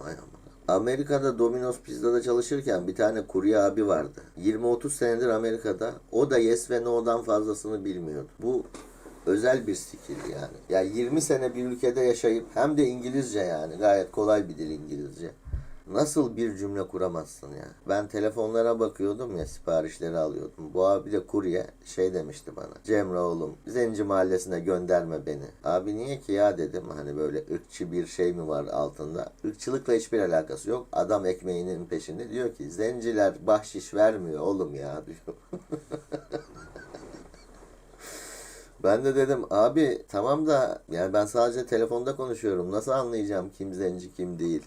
aman. Amerika'da Domino's Pizza'da çalışırken bir tane kurye abi vardı. 20-30 senedir Amerika'da. O da Yes ve No'dan fazlasını bilmiyordu. Bu özel bir skill yani. Ya 20 sene bir ülkede yaşayıp hem de İngilizce yani gayet kolay bir dil İngilizce. Nasıl bir cümle kuramazsın ya? Ben telefonlara bakıyordum ya siparişleri alıyordum. Bu abi de kurye şey demişti bana. Cemre oğlum Zenci mahallesine gönderme beni. Abi niye ki ya dedim. Hani böyle ırkçı bir şey mi var altında? Irkçılıkla hiçbir alakası yok. Adam ekmeğinin peşinde diyor ki zenciler bahşiş vermiyor oğlum ya diyor. Ben de dedim abi tamam da yani ben sadece telefonda konuşuyorum. Nasıl anlayacağım kim zenci kim değil?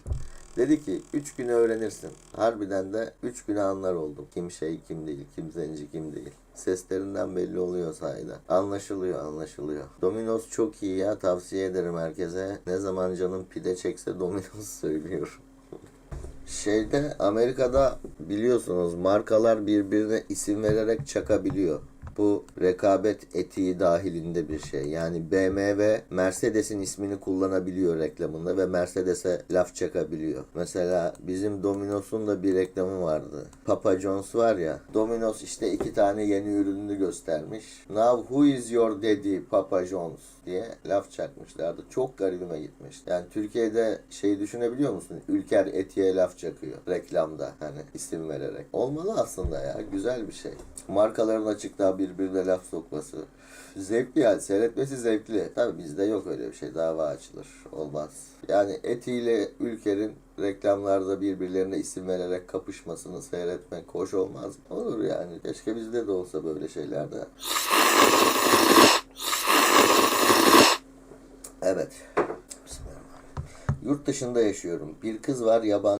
Dedi ki 3 güne öğrenirsin. Harbiden de 3 güne anlar oldum. Kim şey kim değil, kim zenci kim değil. Seslerinden belli oluyor sayede. Anlaşılıyor anlaşılıyor. Domino's çok iyi ya tavsiye ederim herkese. Ne zaman canım pide çekse Domino's söylüyorum. Şeyde Amerika'da biliyorsunuz markalar birbirine isim vererek çakabiliyor. Bu rekabet etiği dahilinde bir şey. Yani BMW Mercedes'in ismini kullanabiliyor reklamında ve Mercedes'e laf çakabiliyor. Mesela bizim Domino's'un da bir reklamı vardı. Papa John's var ya. Domino's işte iki tane yeni ürününü göstermiş. Now who is your daddy Papa John's diye laf çakmışlardı. Çok garibime gitmiş. Yani Türkiye'de şey düşünebiliyor musun? Ülker Eti'ye laf çakıyor reklamda hani isim vererek. Olmalı aslında ya. Güzel bir şey. Markaların açıkta birbirine laf sokması. Zevkli yani. Seyretmesi zevkli. Tabii bizde yok öyle bir şey. Dava açılır. Olmaz. Yani Eti ile Ülker'in reklamlarda birbirlerine isim vererek kapışmasını seyretmek hoş olmaz? Olur yani. Keşke bizde de olsa böyle şeyler de. Evet. Yurt dışında yaşıyorum. Bir kız var yabancı